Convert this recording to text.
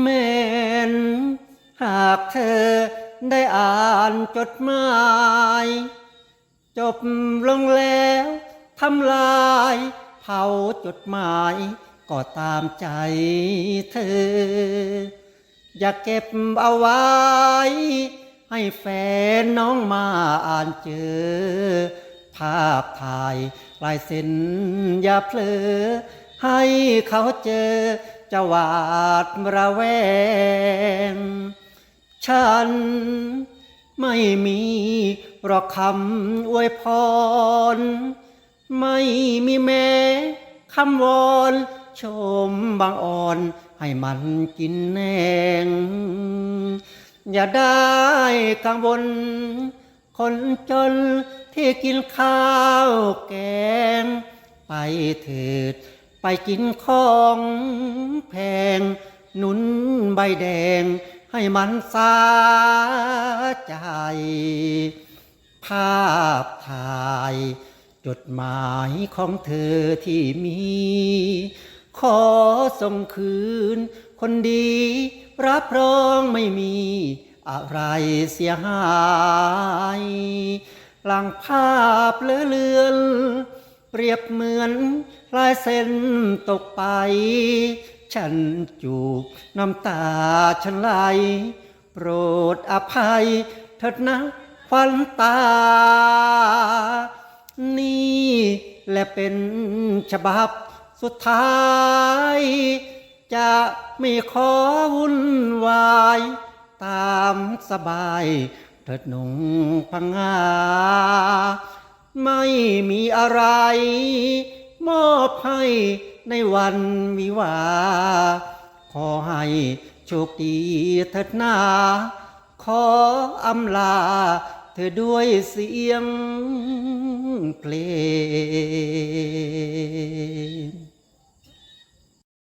แม่นหากเธอได้อ่านจดหมาย จบลงแล้วทำลายเผาจดหมายก็ตามใจเธอ อยากเก็บเอาไว้ ให้แฟนน้องมาอ่านเจอ ภาพถ่ายลายเส้นอย่าเพลอให้เขาเจอ จะหวาดระแวง ฉันไม่มีหรอกคำอวยพร ไม่มีแม้คำวอนชมบางอ่อนให้มันกินแหนง อย่าได้กังวล คนจนที่กินข้าวแกง ไปเถิด กินของแพง หนุนใบแดง ให้มันสาใจ ภาพถ่าย จดหมายของเธอที่มี ขอส่งคืน คนดีรับรองไม่มีอะไรเสียหาย หลังภาพเลอเลือน เปรียบเหมือนลายเส้นตกไป ฉันจูบน้ำตาฉันไหลโปรดอภัยเถิดนะควันตา นี่และเป็นฉบับสุดท้าย จะไม่ขอวุ่นวาย ตามสบาย เถิดหนุ่งพังงา ไม่มีอะไร มอบให้ในวันวิวา ขอให้โชคดีเถิดนา ขออำลาเธอด้วยเสียงเพลง